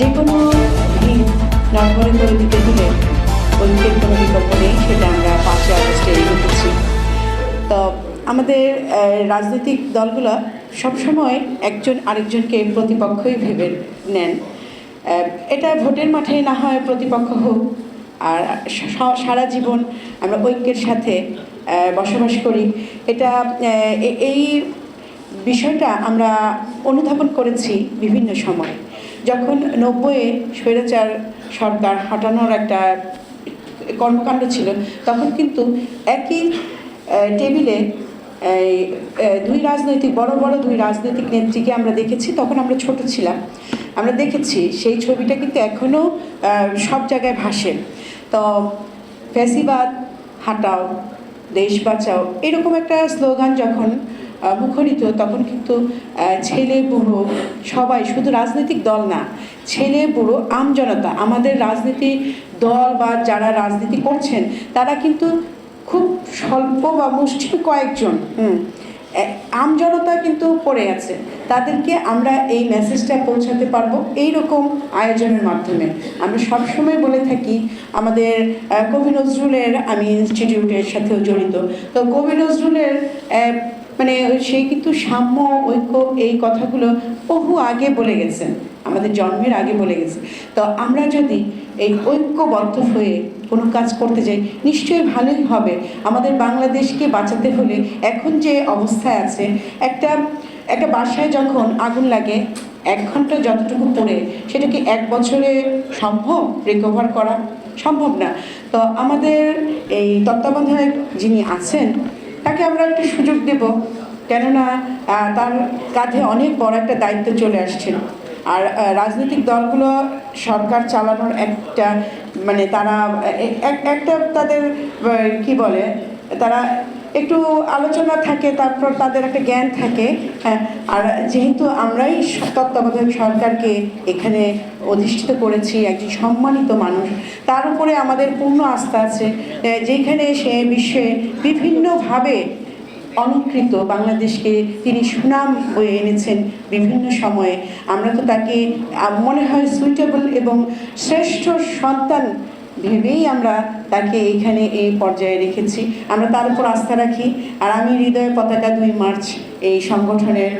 যে কোনো দিন নভরে করে দিতে হলে ঐক্যের কোনো বিকল্প নেই, সেটা আমরা পাঁচই আগস্টে রেখেছি তো আমাদের রাজনৈতিক দলগুলো সবসময় একজন আরেকজনকে প্রতিপক্ষই ভেবে নেন। এটা ভোটের মাঠে না হয় প্রতিপক্ষ হোক, আর সারা জীবন আমরা ঐক্যের সাথে বসবাস করি। এটা এই বিষয়টা আমরা অনুধাবন করেছি বিভিন্ন সময়ে। যখন নব্বইয়ে স্বৈরাচার সরকার হটানোর একটা কর্মকাণ্ড ছিল, তখন কিন্তু একই টেবিলে দুই রাজনৈতিক, বড় বড় দুই রাজনৈতিক নেত্রীকে আমরা দেখেছি, তখন আমরা ছোট ছিলাম। আমরা দেখেছি সেই ছবিটা কিন্তু এখনও সব জায়গায় ভাসে। তো ফ্যাসিবাদ হাঁটাও, দেশ বাঁচাও, এরকম একটা স্লোগান যখন মুখরিত, তখন কিন্তু ছেলে বুড়ো সবাই শুধু রাজনৈতিক দল না, ছেলে বুড়ো আমজনতা আমাদের রাজনীতি দল বা যারা রাজনীতি করছেন, তারা কিন্তু খুব স্বল্প বা মুষ্টি কয়েকজন, হুম আমজনতা কিন্তু পড়ে আছে। তাদেরকে আমরা এই মেসেজটা পৌঁছাতে পারব এই রকম আয়োজনের মাধ্যমে। আমরা সবসময় বলে থাকি, আমাদের কবি নজরুলের আমি ইনস্টিটিউটের সাথেও জড়িত। তো কবি নজরুলের মানে সেই কিন্তু সাম্য, ঐক্য এই কথাগুলো বহু আগে বলে গেছেন। আমাদের জন্মের আগে বলে গেছে। তো আমরা যদি এই ঐক্যবদ্ধ হয়ে কোনো কাজ করতে যাই, নিশ্চয়ই ভালোই হবে। আমাদের বাংলাদেশকে বাঁচাতে হলে এখন যে অবস্থায় আছে, একটা একটা বাসায় যখন আগুন লাগে, এক ঘণ্টা যতটুকু পড়ে, সেটা কি এক বছরে সম্ভব রিকভার করা? সম্ভব না। তো আমাদের এই তত্ত্বাবধায়ক যিনি আছেন, তাকে আমরা একটা সুযোগ দেব, কেননা তার কাঁধে অনেক বড় একটা দায়িত্ব চলে আসছে। আর রাজনৈতিক দলগুলো সরকার চালানোর একটা মানে তারা এক- একটা তাদের কি বলে, তারা একটু আলোচনা থাকে, তারপর তাদের একটা জ্ঞান থাকে। হ্যাঁ আর যেহেতু আমরাই তত্ত্বাবধায়ক সরকারকে এখানে অধিষ্ঠিত করেছি, একজন সম্মানিত মানুষ, তার উপরে আমাদের পূর্ণ আস্থা আছে যেখানে সে বিশ্বে বিভিন্নভাবে অনুকৃত, বাংলাদেশকে তিনি সুনাম বয়ে এনেছেন বিভিন্ন সময়ে। আমরা তো তাকে মনে হয় সুইটেবল এবং শ্রেষ্ঠ সন্তান ভেবেই আমরা তাকে এখানে এই পর্যায়ে রেখেছি। আমরা তার উপর আস্থা রাখি। আর আমি হৃদয় পতাকা দুই মার্চ এই সংগঠনের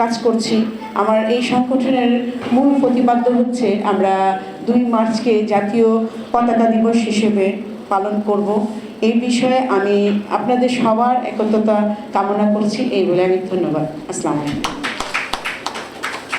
কাজ করছি। আমার এই সংগঠনের মূল প্রতিপাদ্য হচ্ছে, আমরা দুই মার্চকে জাতীয় পতাকা দিবস হিসেবে পালন করব। এই বিষয়ে আমি আপনাদের সবার একত্রতা কামনা করছি। এই বলে আমি ধন্যবাদ। আসসালামু আলাইকুম।